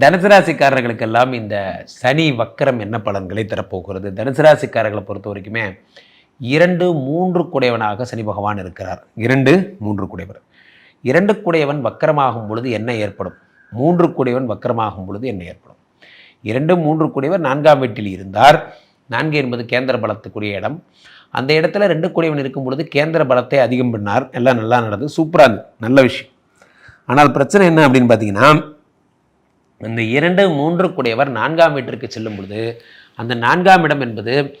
தனுசு ராசிக்காரர்களுக்கெல்லாம் இந்த சனி வக்கரம் என்ன பலன்களை தரப்போகிறது? தனுசு ராசிக்காரர்களை பொறுத்த வரைக்குமே இரண்டு மூன்று குடையவனாக சனி பகவான் இருக்கிறார். இரண்டு மூன்று குடையவர். இரண்டு குடையவன் வக்கரமாகும் பொழுது என்ன ஏற்படும்? மூன்று குடையவன் வக்கரமாகும் பொழுது என்ன ஏற்படும்? இரண்டு மூன்று குடையவர் நான்காம் வீட்டில் இருந்தார். நான்கு என்பது கேந்திர பலத்துக்குரிய இடம். அந்த இடத்துல ரெண்டு குடையவன் இருக்கும் பொழுது கேந்திர பலத்தை அதிகம் பண்ணார். எல்லாம் நல்லா நடந்தது. சூப்பராக நல்ல விஷயம். ஆனால் பிரச்சனை என்ன அப்படின்னு பார்த்தீங்கன்னா இந்த இரண்டு மூன்று நான்காம் வீட்டிற்கு செல்லும் பொழுது அந்த நான்காம் இடம் என்பது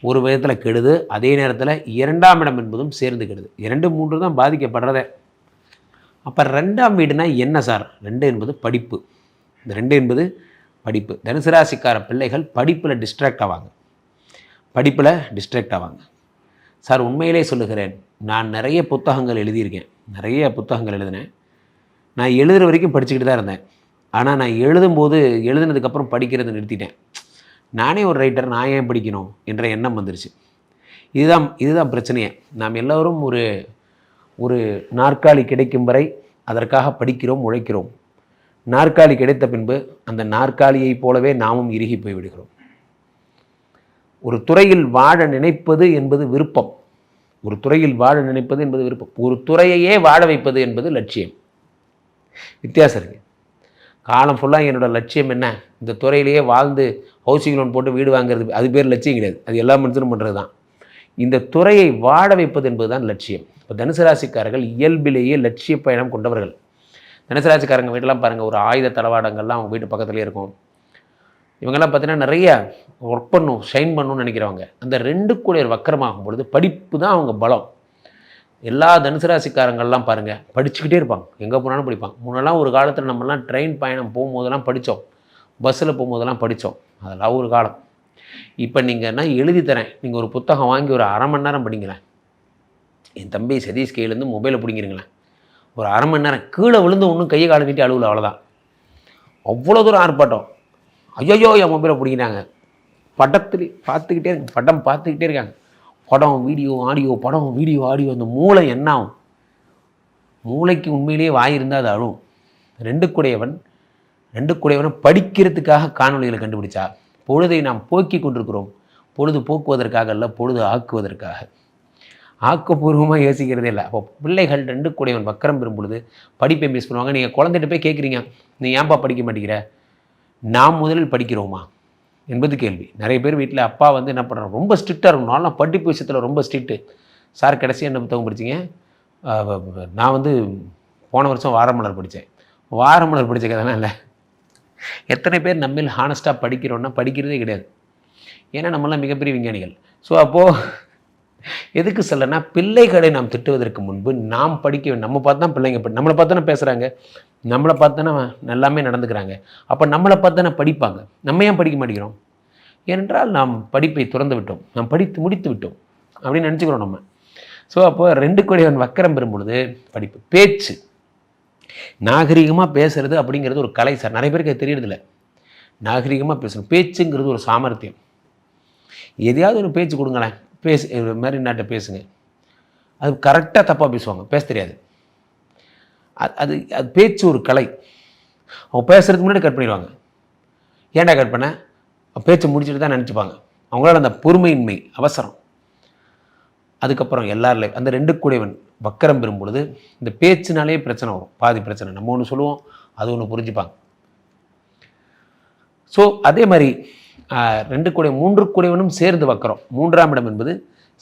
ஒரு விதத்தில் கெடுது அதே நேரத்தில் இரண்டாம் இடம் என்பதும் சேர்ந்து கெடுது. இரண்டு மூன்று தான் பாதிக்கப்படுறதே. அப்போ ரெண்டாம் வீடுனா என்ன சார்? ரெண்டு என்பது படிப்பு. இந்த ரெண்டு என்பது படிப்பு. தனுசு ராசிக்கார பிள்ளைகள் படிப்பில் டிஸ்ட்ராக்ட் ஆவாங்க. படிப்பில் டிஸ்ட்ராக்ட் ஆவாங்க. சார் உண்மையிலே சொல்லுகிறேன் நான் நிறைய புத்தகங்கள் எழுதியிருக்கேன். நிறைய புத்தகங்கள் எழுதினேன். நான் எழுதுகிற வரைக்கும் படிச்சுக்கிட்டு தான் இருந்தேன். ஆனால் நான் எழுதும்போது எழுதுனதுக்கப்புறம் படிக்கிறதை நிறுத்திட்டேன். நானே ஒரு ரைட்டர் நான் ஏன் படிக்கணும் என்ற எண்ணம் வந்துருச்சு. இதுதான் இதுதான் பிரச்சனையே. நாம் எல்லோரும் ஒரு ஒரு நாற்காலி கிடைக்கும் வரை அதற்காக படிக்கிறோம் உழைக்கிறோம். நாற்காலி கிடைத்த பின்பு அந்த நாற்காலியைப் போலவே நாமும் இறுகி போய் விடுகிறோம். ஒரு துறையில் வாழ நினைப்பது என்பது விருப்பம். ஒரு துறையில் வாழ நினைப்பது என்பது விருப்பம். ஒரு துறையையே வாழ வைப்பது என்பது லட்சியம். வித்தியாசம் இருக்குது காலம் ஃபுல்லாக என்னோடய லட்சியம் என்ன? இந்த துறையிலேயே வாழ்ந்து ஹவுசிங் லோன் போட்டு வீடு வாங்குறது அது பேர் லட்சியம் கிடையாது. அது எல்லா மனுஷனும் பண்ணுறது தான். இந்த துறையை வாழ வைப்பது என்பது தான் லட்சியம். இப்போ தனுசு ராசிக்காரர்கள் இயல்பிலேயே லட்சிய பயணம் கொண்டவர்கள். தனுசு ராசிக்காரங்க வீட்டெல்லாம் பாருங்கள் ஒரு ஆயுத தளவாடங்கள்லாம் அவங்க வீட்டு பக்கத்துலேயே இருக்கும். இவங்கெல்லாம் பார்த்தீங்கன்னா நிறைய ஒர்க் பண்ணும் ஷைன் பண்ணணும்னு நினைக்கிறவங்க. அந்த ரெண்டு கூட வக்கரமாகும் பொழுது படிப்பு தான் அவங்க பலம். எல்லா தனுசு ராசிக்காரங்கள்லாம் பாருங்கள் படிச்சுக்கிட்டே இருப்பாங்க. எங்கே போனாலும் படிப்பாங்க. முன்னெல்லாம் ஒரு காலத்தில் நம்மலாம் ட்ரெயின் பயணம் போகும்போதெல்லாம் படித்தோம். பஸ்ஸில் போகும்போதெல்லாம் படித்தோம். அதெல்லாம் ஒரு காலம். இப்போ நீங்கள் நான் எழுதி தரேன். நீங்கள் ஒரு புத்தகம் வாங்கி ஒரு அரை மணி நேரம் படிங்களேன். என் தம்பி சதீஷ் கையிலேருந்து மொபைலை பிடிங்கிறீங்களேன் ஒரு அரை மணி நேரம் கீழே விழுந்து ஒன்றும் கையை காலை நீட்டி அழுவில் அவ்வளோதான் அவ்வளோ தூரம் ஆர்ப்பாட்டம். ஐயோ என் மொபைலை பிடிக்கிறாங்க படத்தில் பார்த்துக்கிட்டே இருக்காங்க படம் பார்த்துக்கிட்டே இருக்காங்க. படம் வீடியோ ஆடியோ படம் வீடியோ ஆடியோ அந்த மூளை என்ன ஆகும்? மூளைக்கு உண்மையிலேயே வாய் இருந்தால் அது அழும். ரெண்டு குடையவன் ரெண்டு குடையவனை படிக்கிறதுக்காக காணொளிகளை கண்டுபிடிச்சா பொழுதை நாம் போக்கி கொண்டிருக்கிறோம். பொழுது போக்குவதற்காக அல்ல பொழுது ஆக்குவதற்காக. ஆக்கப்பூர்வமாக யோசிக்கிறதே இல்லை. அப்போ பிள்ளைகள் ரெண்டு கூடையவன் வக்கரம் பெறும் பொழுது படிப்பை மிஸ் பண்ணுவாங்க. நீங்கள் குழந்தைகிட்ட போய் கேட்குறீங்க நீ ஏன்பா படிக்க மாட்டேங்கிற? நாம் முதலில் படிக்கிறோமா? என்பது கேள்வி. நிறைய பேர் வீட்டில் அப்பா வந்து என்ன பண்ணுறாங்க ரொம்ப ஸ்ட்ரிக்டாக இருக்கும் நான்லாம் படிப்பு விஷயத்தில் ரொம்ப ஸ்ட்ரிக்ட்டு சார் கடைசி என்ன புத்தகம் படிச்சீங்க? நான் வந்து போன வருஷம் வாரமலர் படித்தேன் வாரமலர் படித்த கதைலாம் இல்லை. எத்தனை பேர் நம்மில் ஹானஸ்ட்டாக படிக்கிறோன்னா படிக்கிறதே கிடையாது. ஏன்னா நம்மளாம் மிகப்பெரிய விஞ்ஞானிகள். ஸோ அப்போது எதுக்கு சொல்லனா பிள்ளைகளை நாம் திட்டுவதற்கு முன்பு நாம் படிக்க நம்ம பார்த்து தான் பிள்ளைங்க நம்மளை பார்த்து தானே பேசுகிறாங்க நம்மளை பார்த்து எல்லாமே நல்லாமே நடந்துக்கிறாங்க. அப்போ நம்மளை பார்த்து படிப்பாங்க. நம்ம ஏன் படிக்க மாட்டேங்கிறோம்? ஏனென்றால் நாம் படிப்பை துறந்து விட்டோம். நாம் படித்து முடித்து விட்டோம். அப்படின்னு நினச்சிக்கிறோம் நம்ம. ஸோ அப்போ ரெண்டு கொடியவன் வக்கரம் பெறும்பொழுது படிப்பு. பேச்சு. நாகரிகமாக பேசுறது அப்படிங்கிறது ஒரு கலை சார். நிறைய பேருக்கு அது தெரியறதில்ல. நாகரிகமாக பேசணும். பேச்சுங்கிறது ஒரு சாமர்த்தியம். எதையாவது ஒரு பேச்சு கொடுங்களேன். பேசு இது மாதிரி நாட்டை பேசுங்க. அது கரெக்டாக தப்பாக பேசுவாங்க. பேச தெரியாது. அது அது அது பேச்சு ஒரு கலை. அவங்க பேசுகிறதுக்கு முன்னாடி கட் பண்ணிடுவாங்க. ஏன்டா கட் பண்ண? பேச்சை முடிச்சுட்டு தான் நினச்சிப்பாங்க. அவங்களால அந்த பொறுமையின்மை அவசரம். அதுக்கப்புறம் எல்லாரில் அந்த ரெண்டு கூடைவன் வக்கரம் பெறும் பொழுது இந்த பேச்சுனாலே பிரச்சனை வரும். பாதி பிரச்சனை. நம்ம ஒன்று சொல்லுவோம் அது ஒன்று புரிஞ்சுப்பாங்க. ஸோ அதே மாதிரி ரெண்டு கூடை மூன்று கூடைவனும் சேர்ந்து வக்கரம். மூன்றாம் இடம் என்பது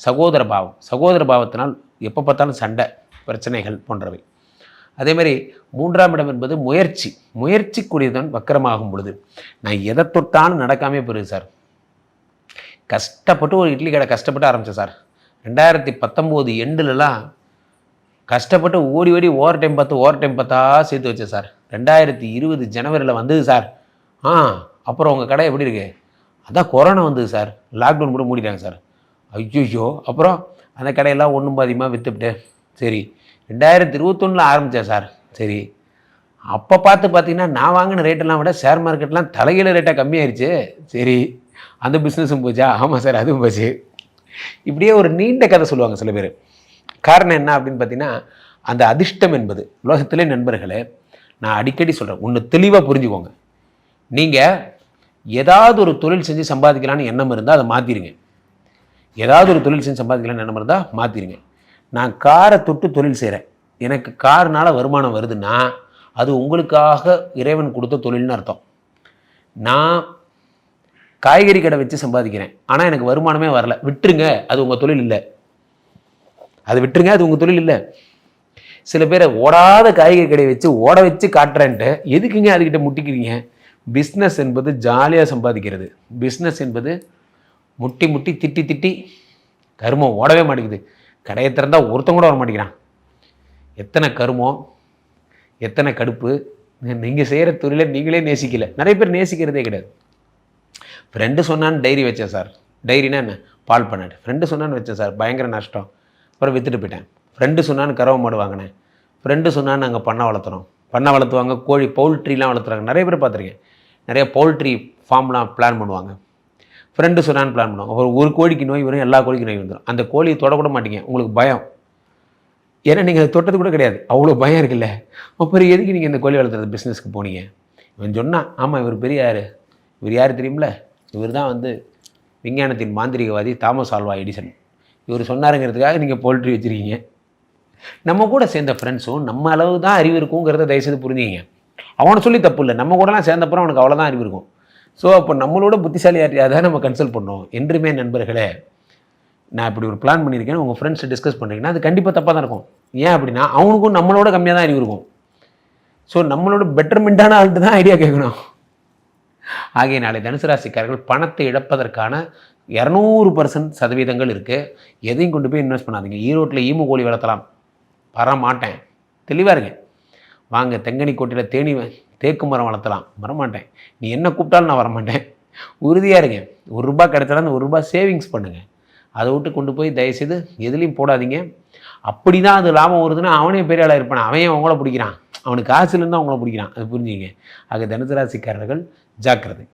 சகோதர பாவம். சகோதர பாவத்தினால் எப்போ பார்த்தாலும் சண்டை பிரச்சனைகள் போன்றவை. அதே மாதிரி மூன்றாம் இடம் என்பது முயற்சி. முயற்சிக்குரியதன் வக்கரமாகும் பொழுது. நான் எதை தொட்டாலும் நடக்காமே போயிருது சார். கஷ்டப்பட்டு ஒரு இட்லி கடை கஷ்டப்பட்டு ஆரம்பித்தேன் சார். ரெண்டாயிரத்தி பத்தொம்போது எண்டுலலாம் கஷ்டப்பட்டு ஓடி ஓடி ஓவர் டைம் பார்த்து ஓவர் டைம் பார்த்தா சேர்த்து வச்சேன் சார். ரெண்டாயிரத்தி இருபது ஜனவரியில் வந்தது சார். ஆ அப்புறம் உங்கள் கடை எப்படி இருக்கு? அதான் கொரோனா வந்தது சார். லாக்டவுன் கூட மூடிட்டாங்க சார். ஐயோ அப்புறம் அந்த கடையெல்லாம் ஒன்றும் பாதியமாக விற்றுப்பிட்டேன் சரி ரெண்டாயிரத்தி இருபத்தொன்னில் ஆரம்பித்தேன் சார். சரி. அப்போ பார்த்து பார்த்தீங்கன்னா நான் வாங்கின ரேட்டெல்லாம் விட ஷேர் மார்க்கெட்லாம் தலைகீழ ரேட்டாக கம்மியாயிருச்சு. சரி. அந்த பிஸ்னஸும் போச்சா? ஆமாம் சார் அதுவும் போச்சு. இப்படியே ஒரு நீண்ட கதை சொல்லுவாங்க சில பேர். காரணம் என்ன அப்படின்னு பார்த்தீங்கன்னா அந்த அதிர்ஷ்டம் என்பது. உலகத்திலே நண்பர்களே நான் அடிக்கடி சொல்கிறேன் ஒன்று தெளிவாக புரிஞ்சுக்கோங்க. நீங்கள் ஏதாவது ஒரு தொழில் செஞ்சு சம்பாதிக்கலான்னு எண்ணம் இருந்தால் அதை மாற்றிடுங்க ஏதாவது ஒரு தொழில் செஞ்சு சம்பாதிக்கலான்னு எண்ணம் இருந்தால் மாற்றிடுங்க நான் காரை தொட்டு தொழில் செய்கிறேன் எனக்கு கார்னால் வருமானம் வருதுன்னா அது உங்களுக்காக இறைவன் கொடுத்த தொழில்னு அர்த்தம். நான் காய்கறி கடை வச்சு சம்பாதிக்கிறேன். ஆனால் எனக்கு வருமானமே வரல. விட்டுருங்க அது உங்கள் தொழில் இல்லை. அது விட்டுருங்க அது உங்கள் தொழில் இல்லை. சில பேரை ஓடாத காய்கறி கடையை வச்சு ஓட வச்சு காட்டுறேன்ட்டு எதுக்குங்க அதுக்கிட்ட முட்டிக்கிறீங்க? பிஸ்னஸ் என்பது ஜாலியாக சம்பாதிக்கிறது. பிஸ்னஸ் என்பது முட்டி முட்டி திட்டி திட்டி கருமம் ஓடவே மாட்டேங்குது. கடையை திறந்தால் ஒருத்தன் கூட வர மாட்டேங்கிறான் எத்தனை கருமம் எத்தனை கடுப்பு நீங்கள் செய்கிற தொழிலை நீங்களே நேசிக்கல. நிறைய பேர் நேசிக்கிறதே கிடையாது. ஃப்ரெண்டு சொன்னான்னு டைரி வச்சேன் சார். டைரினா என்ன? பால் பண்ணாட்டு ஃப்ரெண்டு சொன்னான்னு வச்சேன் சார். பயங்கர நஷ்டம். அப்புறம் விற்றுட்டு போயிட்டேன். ஃப்ரெண்டு சொன்னான்னு கறவை மாடு வாங்கினேன். ஃப்ரெண்டு சொன்னான்னு நாங்கள் பண்ணை வளர்த்துறோம். பண்ணை வளர்த்துவாங்க கோழி பவுல்ட்ரிலாம் வளர்த்துறாங்க. நிறைய பேர் பார்த்துருக்கேன். நிறைய பவுல்ட்ரி ஃபார்ம்லாம் பிளான் பண்ணுவாங்க. ஃப்ரெண்டு சொன்னான்னு பிளான் பண்ணுவாங்க. ஒரு ஒரு கோழிக்கு நோய் வரும் எல்லா கோழிக்கு நோய் வந்துடும் அந்த கோழியை தொடக்கூட மாட்டீங்க. உங்களுக்கு பயம். ஏன்னா நீங்கள் அதை தொட்டது கூட கிடையாது. அவ்வளோ பயம் இருக்குல்ல. அப்புறம் எதுக்கு நீங்கள் இந்த கோழி வளர்த்துறது பிஸ்னஸ்க்கு போனீங்க? இவன் சொன்னான் ஆமாம் இவர் பெரிய யார் இவர் யார் தெரியுமில்ல இவர் தான் வந்து விஞ்ஞானத்தின் மாந்திரிகவாதி தாமஸ் ஆல்வா எடிசன். இவர் சொன்னாருங்கிறதுக்காக நீங்கள் போல்ட்ரி வச்சுருக்கீங்க. நம்ம கூட சேர்ந்த ஃப்ரெண்ட்ஸும் நம்ம அளவு தான் அறிவு இருக்குங்கிறத தயவுசெய்து புரிஞ்சுங்க அவனை சொல்லி தப்பு இல்லை. நம்ம கூடலாம் சேர்ந்தப்பறம் அவனுக்கு அவ்வளோதான் அறிவு இருக்கும். ஸோ அப்போ நம்மளோட புத்திசாலி யாரையாக தான் நம்ம கன்சல்ட் பண்ணோம். என்றுமே நண்பர்களே நான் இப்படி ஒரு பிளான் பண்ணியிருக்கேன். உங்கள் ஃப்ரெண்ட்ஸ் டிஸ்கஸ் பண்ணுறீங்கன்னா அது கண்டிப்பாக தப்பாக தான் இருக்கும். ஏன் அப்படின்னா அவனுக்கும் நம்மளோட கம்மியாக தான் அறிவு இருக்கும். ஸோ நம்மளோட பெட்டர்மெண்ட்டான ஆள்கிட்ட தான் ஐடியா கேட்கணும். ஆகிய நாளை தனுசு ராசிக்காரர்கள் பணத்தை இழப்பதற்கான இரநூறு பர்சன்ட் சதவீதங்கள் இருக்குது எதையும் கொண்டு போய் இன்வெஸ்ட் பண்ணாதீங்க. ஈரோட்டில் ஈமு கோழி வளர்த்தலாம். வர மாட்டேன் தெளிவாக இருங்க. வாங்க தெங்கனி கோட்டையில் தேனி தேக்கு மரம் வளர்த்தலாம். வரமாட்டேன். நீ என்ன கூப்பிட்டாலும் நான் வரமாட்டேன். உறுதியாக இருங்க. ஒரு ரூபா கிடைச்சாலும் அந்த ஒரு ரூபா சேவிங்ஸ் பண்ணுங்கள் அதை விட்டு கொண்டு போய் தயவுசெய்து எதுலேயும் போடாதீங்க. அப்படி தான் அது லாபம் வருதுன்னா அவனே பெரிய ஆளாக இருப்பான். அவன் ஏன் அவங்கள பிடிக்கிறான்? அவனுக்கு காசுலேருந்து அவங்கள பிடிக்கிறான். அது புரிஞ்சுங்க ஆக தனுசு ராசிக்காரர்கள் ஜாக்கிரதை.